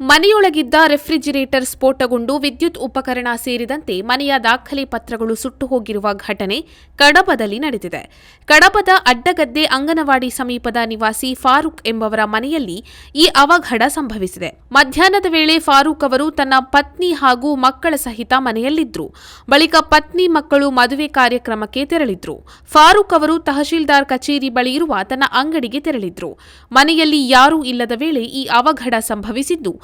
ಮನೆಯೊಳಗಿದ್ದ refrigerator ಸ್ಫೋಟಗೊಂಡು ವಿದ್ಯುತ್ ಉಪಕರಣ ಸೇರಿದಂತೆ ಮನೆಯ ದಾಖಲೆ ಪತ್ರಗಳು ಸುಟ್ಟು ಹೋಗಿರುವ ಘಟನೆ ಕಡಬದಲ್ಲಿ ನಡೆದಿದೆ. ಕಡಬದ ಅಡ್ಡಗದ್ದೆ ಅಂಗನವಾಡಿ ಸಮೀಪದ ನಿವಾಸಿ ಫಾರೂಕ್ ಎಂಬವರ ಮನೆಯಲ್ಲಿ ಈ ಅವಘಡ ಸಂಭವಿಸಿದೆ. ಮಧ್ಯಾಹ್ನದ ವೇಳೆ ಫಾರೂಕ್ ಅವರು ತನ್ನ ಪತ್ನಿ ಹಾಗೂ ಮಕ್ಕಳ ಸಹಿತ ಮನೆಯಲ್ಲಿದ್ದರು. ಬಳಿಕ ಪತ್ನಿ ಮಕ್ಕಳು ಮದುವೆ ಕಾರ್ಯಕ್ರಮಕ್ಕೆ ತೆರಳಿದ್ರು. ಫಾರೂಕ್ ಅವರು ತಹಶೀಲ್ದಾರ್ ಕಚೇರಿ ಬಳಿ ಇರುವ ತನ್ನ ಅಂಗಡಿಗೆ ತೆರಳಿದ್ರು. ಮನೆಯಲ್ಲಿ ಯಾರೂ ಇಲ್ಲದ ವೇಳೆ ಈ ಅವಘಡ ಸಂಭವಿಸಿದ್ದು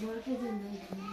我为最近没有。